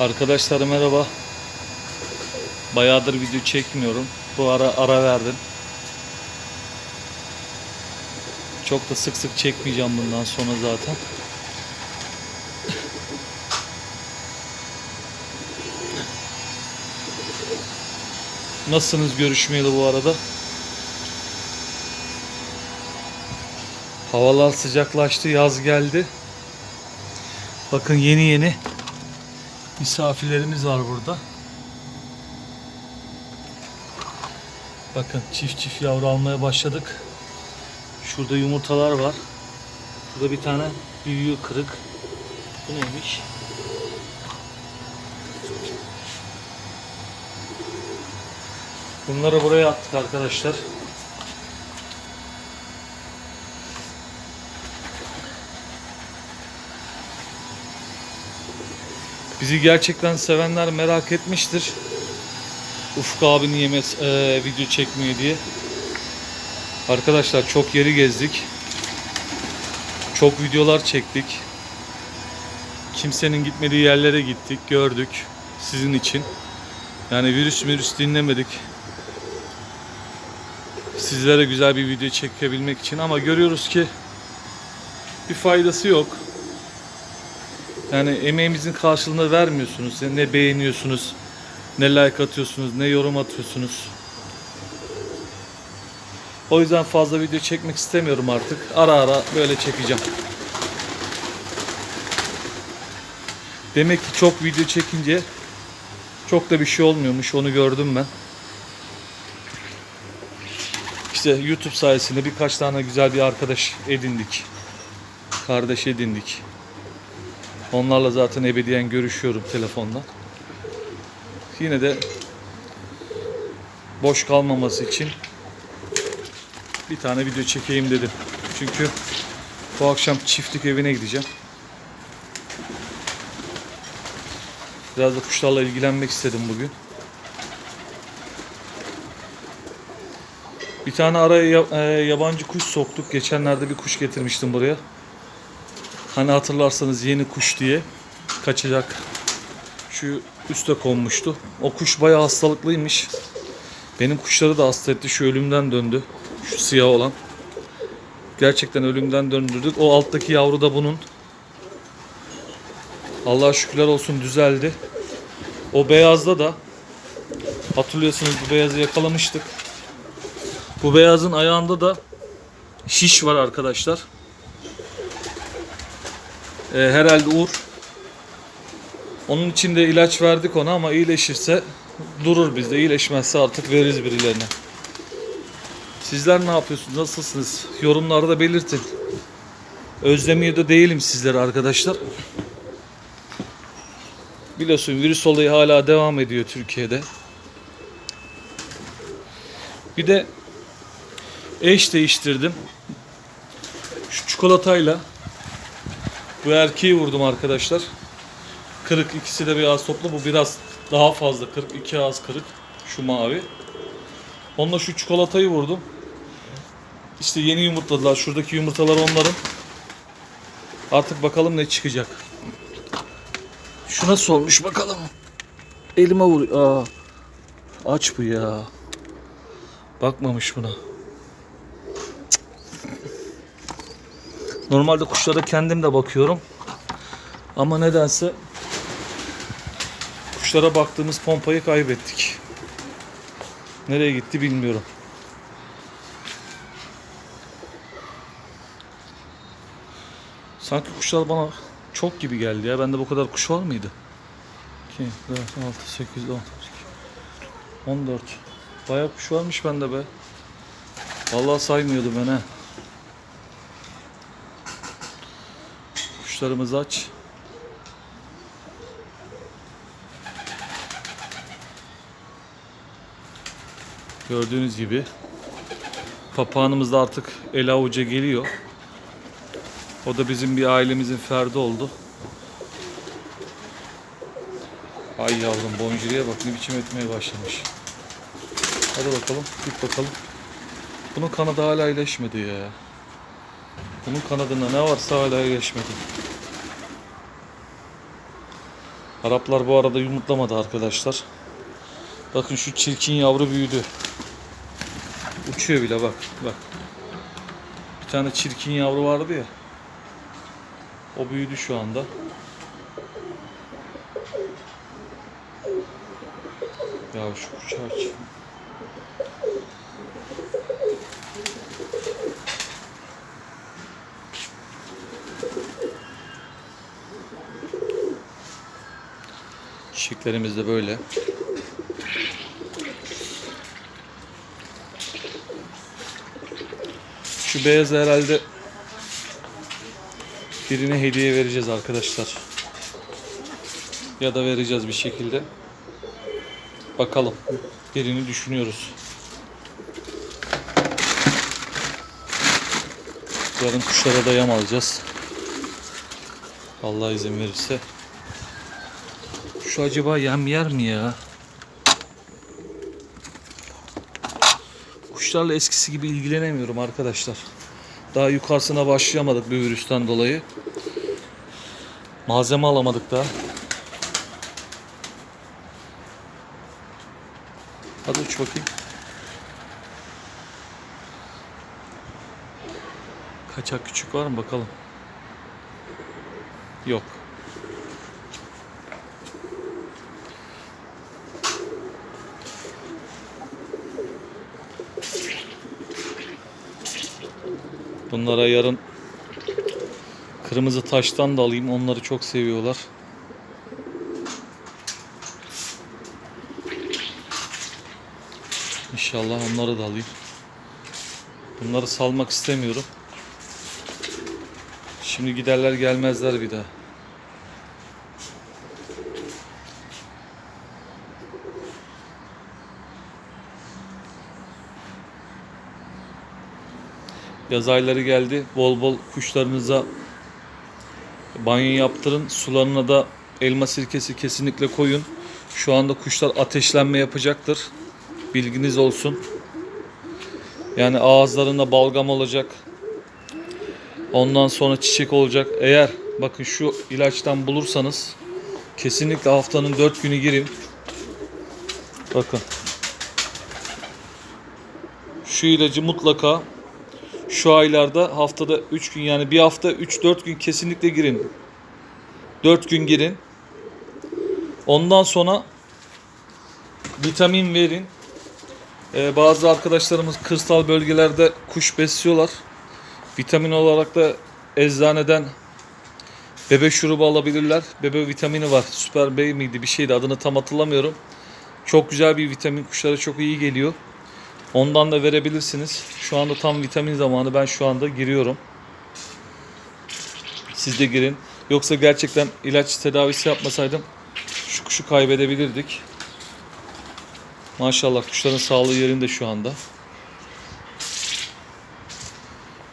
Arkadaşlar merhaba. Bayağıdır video çekmiyorum. Bu ara ara verdim. Çok da sık sık çekmeyeceğim bundan sonra zaten. Nasılsınız görüşmeyeli bu arada? Havalar sıcaklaştı, yaz geldi. Bakın yeni yeni misafirlerimiz var burada. Bakın çift çift yavru almaya başladık. Şurada yumurtalar var. Burada bir tane büyüğü kırık. Bu neymiş? Bunları buraya attık arkadaşlar. Bizi gerçekten sevenler merak etmiştir. Ufuk abinin yemez eee, video çekmiyor diye. Arkadaşlar çok yeri gezdik. Çok videolar çektik. Kimsenin gitmediği yerlere gittik, gördük sizin için. Yani virüs virüs dinlemedik. Sizlere güzel bir video çekebilmek için ama görüyoruz ki bir faydası yok. Yani emeğimizin karşılığını vermiyorsunuz. Ne beğeniyorsunuz, ne like atıyorsunuz, ne yorum atıyorsunuz. O yüzden fazla video çekmek istemiyorum artık. Ara ara böyle çekeceğim. Demek ki çok video çekince çok da bir şey olmuyormuş. Onu gördüm ben. İşte YouTube sayesinde birkaç tane güzel bir arkadaş edindik. Kardeş edindik. Onlarla zaten ebediyen görüşüyorum telefondan. Yine de boş kalmaması için bir tane video çekeyim dedim. Çünkü bu akşam çiftlik evine gideceğim. Biraz da kuşlarla ilgilenmek istedim bugün. Bir tane araya ya- e, yabancı kuş soktuk. Geçenlerde bir kuş getirmiştim buraya. Hani hatırlarsanız yeni kuş diye kaçacak. Şu üste konmuştu. O kuş bayağı hastalıklıymış. Benim kuşları da hasta etti. Şu ölümden döndü. Şu siyah olan. Gerçekten ölümden döndürdük. O alttaki yavru da bunun. Allah'a şükürler olsun düzeldi. O beyazda da hatırlıyorsunuz bu beyazı yakalamıştık. Bu beyazın ayağında da şiş var arkadaşlar. Ee, herhalde Uğur. Onun için de ilaç verdik ona ama iyileşirse durur bizde. İyileşmezse artık veririz birilerine. Sizler ne yapıyorsunuz? Nasılsınız? Yorumlarda belirtin. Özlemiyor da değilim sizlere arkadaşlar. Biliyorsun virüs olayı hala devam ediyor Türkiye'de. Bir de eş değiştirdim. Şu çikolatayla bu erkeği vurdum arkadaşlar. Kırık ikisi de biraz toplu. Bu biraz daha fazla kırık. iki ağız kırık. Şu mavi. Onunla şu çikolatayı vurdum. İşte yeni yumurtladılar. Şuradaki yumurtalar onların. Artık bakalım ne çıkacak. Şu nasıl olmuş bakalım. Elime vur. Aa. Aç bu ya. Bakmamış buna. Normalde kuşlara kendim de bakıyorum. Ama nedense kuşlara baktığımız pompayı kaybettik. Nereye gitti bilmiyorum. Sanki kuşlar bana çok gibi geldi ya. Bende bu kadar kuş var mıydı? 2, 4, 6, 8, 10, 14. Bayağı kuş varmış bende be. Vallahi saymıyordum ben ha. Kuşlarımız aç. Gördüğünüz gibi papağanımız da artık el avuca geliyor. O da bizim bir ailemizin ferdi oldu. Ay yavrum boncukaya bak ne biçim etmeye başlamış. Hadi bakalım git bakalım. Bunun kanadı hala iyileşmedi ya. Bunun kanadında ne varsa hala iyileşmedi. Araplar bu arada yumurtlamadı arkadaşlar. Bakın şu çirkin yavru büyüdü. Uçuyor bile bak. Bak. Bir tane çirkin yavru vardı ya. O büyüdü şu anda. Ya şu kuşu aç. Çiçeklerimiz de böyle. Şu beyazı herhalde birine hediye vereceğiz arkadaşlar. Ya da vereceğiz bir şekilde. Bakalım. Birini düşünüyoruz. Yarın kuşlara da yem alacağız. Allah izin verirse. Şu acaba yem yer mi ya? Kuşlarla eskisi gibi ilgilenemiyorum arkadaşlar. Daha yukarısına başlayamadık bir virüsten dolayı. Malzeme alamadık daha. Hadi uç bakayım. Kaçak küçük var mı bakalım. Yok. Bunlara yarın kırmızı taştan da alayım. Onları çok seviyorlar. İnşallah onları da alayım. Bunları salmak istemiyorum. Şimdi giderler gelmezler bir daha. Yaz ayları geldi. Bol bol kuşlarınıza banyo yaptırın. Sularına da elma sirkesi kesinlikle koyun. Şu anda kuşlar ateşlenme yapacaktır. Bilginiz olsun. Yani ağızlarında balgam olacak. Ondan sonra çiçek olacak. Eğer bakın şu ilaçtan bulursanız kesinlikle haftanın 4 günü girin. Bakın. Şu ilacı mutlaka şu aylarda haftada 3 gün yani bir hafta 3-4 gün kesinlikle girin. 4 gün girin. Ondan sonra vitamin verin. Ee, bazı arkadaşlarımız kırsal bölgelerde kuş besliyorlar. Vitamin olarak da eczaneden bebe şurubu alabilirler. Bebe vitamini var. Süper Bey miydi bir şeydi adını tam hatırlamıyorum. Çok güzel bir vitamin kuşlara çok iyi geliyor. Ondan da verebilirsiniz. Şu anda tam vitamin zamanı. Ben şu anda giriyorum. Siz de girin. Yoksa gerçekten ilaç tedavisi yapmasaydım şu kuşu kaybedebilirdik. Maşallah kuşların sağlığı yerinde şu anda.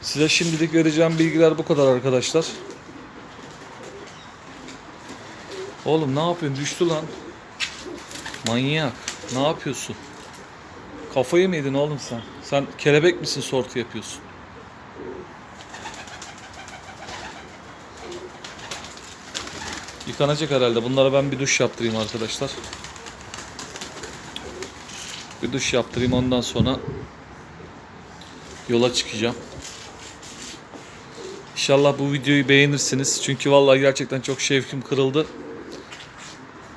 Size şimdilik vereceğim bilgiler bu kadar arkadaşlar. Oğlum ne yapıyorsun? Düştü lan. Manyak. Ne yapıyorsun? Kafayı mı yedin oğlum sen? Sen kelebek misin sortu yapıyorsun? Yıkanacak herhalde. Bunlara ben bir duş yaptırayım arkadaşlar. Bir duş yaptırayım ondan sonra yola çıkacağım. İnşallah bu videoyu beğenirsiniz. Çünkü vallahi gerçekten çok şevkim kırıldı.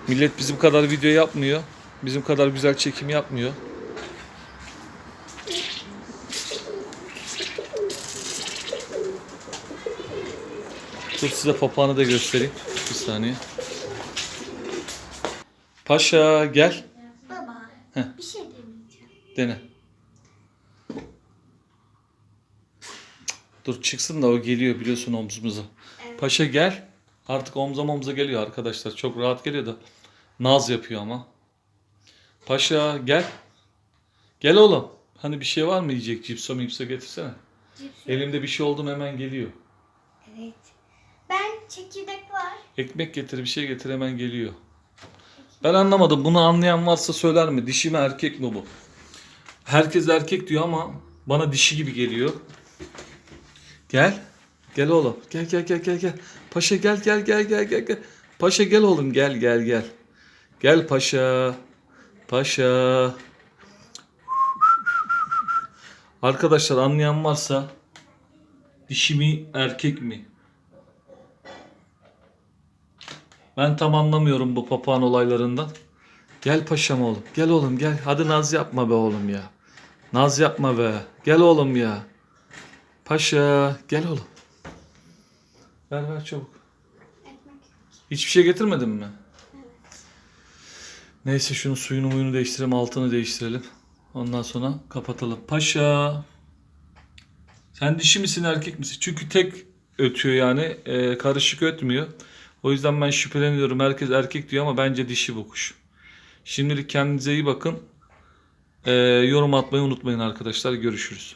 Millet bizim kadar video yapmıyor. Bizim kadar güzel çekim yapmıyor. Dur size papağanı da göstereyim. Bir saniye. Paşa gel. Baba, Heh. bir şey demeyeceğim. Dene. Dur çıksın da o geliyor biliyorsun omzumuza. Evet. Paşa gel. Artık omzum omza geliyor arkadaşlar. Çok rahat geliyor da. Naz yapıyor ama. Paşa gel. Gel oğlum. Hani bir şey var mı yiyecek? Cipso mipso getirsene. Cips. Elimde bir şey oldu mu hemen geliyor. Evet. Çekirdek var. Ekmek getir bir şey getir hemen geliyor. Ben anlamadım. Bunu anlayan varsa söyler mi? Dişi mi erkek mi bu? Herkes erkek diyor ama bana dişi gibi geliyor. Gel. Gel oğlum. Gel gel gel gel gel. Paşa gel gel gel gel gel gel. Paşa gel oğlum gel gel gel. Gel paşa. Paşa. Arkadaşlar anlayan varsa dişi mi erkek mi? Ben tam anlamıyorum bu papağan olaylarından. Gel paşam oğlum. Gel oğlum gel. Hadi naz yapma be oğlum ya. Naz yapma be. Gel oğlum ya. Paşa gel oğlum. Ver ver çabuk. Ekmek. Hiçbir şey getirmedin mi? Neyse şunu suyunu muyunu değiştirelim, altını değiştirelim. Ondan sonra kapatalım. Paşa. Sen dişi misin erkek misin? Çünkü tek ötüyor yani. e, karışık ötmüyor. O yüzden ben şüpheleniyorum. Herkes erkek diyor ama bence dişi bu kuş. Şimdilik kendinize iyi bakın. E, yorum atmayı unutmayın arkadaşlar. Görüşürüz.